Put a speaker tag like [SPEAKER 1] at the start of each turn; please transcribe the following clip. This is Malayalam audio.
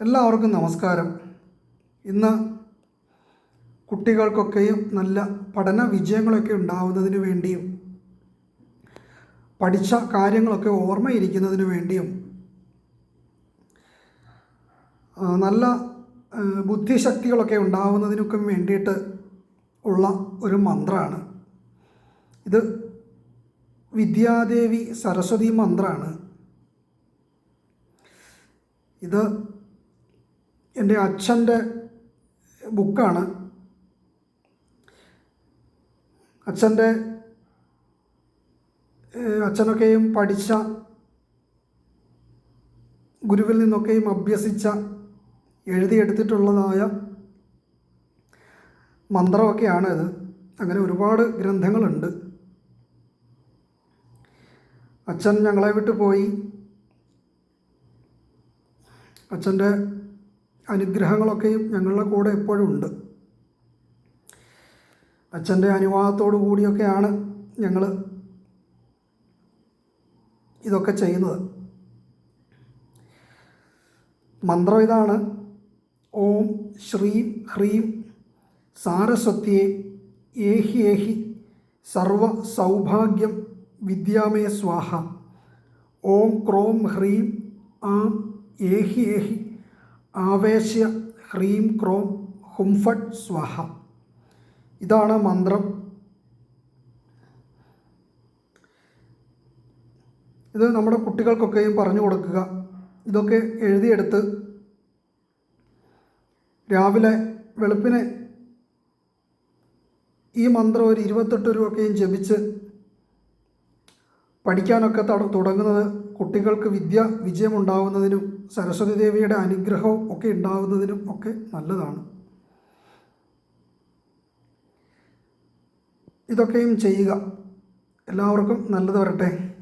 [SPEAKER 1] എല്ലാവർക്കും നമസ്കാരം. ഇന്ന് കുട്ടികൾക്കൊക്കെയും നല്ല പഠന വിജയങ്ങളൊക്കെ ഉണ്ടാവുന്നതിന് വേണ്ടിയും പഠിച്ച കാര്യങ്ങളൊക്കെ ഓർമ്മയിരിക്കുന്നതിന് വേണ്ടിയും നല്ല ബുദ്ധിശക്തികളൊക്കെ ഉണ്ടാവുന്നതിനൊക്കെ വേണ്ടിയിട്ട് ഉള്ള ഒരു മന്ത്രമാണ് ഇത് വിദ്യാദേവി സരസ്വതി മന്ത്രമാണ് ഇത് എന്റെ അച്ഛന്റെ ബുക്കാണ്. അച്ഛന്റെ അച്ഛനൊക്കെയും പഠിച്ച ഗുരുവിൽ നിന്നൊക്കെയും അഭ്യസിച്ച എഴുതിയെടുത്തിട്ടുള്ളതായ മന്ത്രമൊക്കെയാണ് ഇത്. അങ്ങനെ ഒരുപാട് ഗ്രന്ഥങ്ങളുണ്ട്. അച്ഛൻ ഞങ്ങളെ വിട്ടു പോയി. അച്ഛന്റെ അനുഗ്രഹങ്ങളൊക്കെയും ഞങ്ങളുടെ കൂടെ എപ്പോഴും ഉണ്ട്. അച്ഛന്റെ അനുവാദത്തോടു കൂടിയൊക്കെയാണ് ഞങ്ങൾ ഇതൊക്കെ ചെയ്യുന്നത്. മന്ത്രം ഇതാണ്. ഓം ശ്രീം ഹ്രീം സാരസ്വത്യേ ഏഹി ഏഹി സർവ സൗഭാഗ്യം വിദ്യാമേ സ്വാഹ. ഓം ക്രോം ഹ്രീം ആം ഏഹി ഏഹി ആവേശ്യ ഹ്രീം ക്രോം ഹുംഫട്ട് സ്വഹ. ഇതാണ് മന്ത്രം. ഇത് നമ്മുടെ കുട്ടികൾക്കൊക്കെയും പറഞ്ഞു കൊടുക്കുക. ഇതൊക്കെ എഴുതിയെടുത്ത് രാവിലെ വെളുപ്പിനെ ഈ മന്ത്രം ഒരു ഇരുപത്തെട്ട് രൂപയൊക്കെയും ജപിച്ച് പഠിക്കാനൊക്കെ തട- തുടങ്ങുന്നത് കുട്ടികൾക്ക് വിദ്യ വിജയമുണ്ടാവുന്നതിനും സരസ്വതി ദേവിയുടെ അനുഗ്രഹവും ഒക്കെ ഉണ്ടാവുന്നതിനും ഒക്കെ നല്ലതാണ്. ഇതൊക്കെയും ചെയ്യുക. എല്ലാവർക്കും നല്ലത് വരട്ടെ.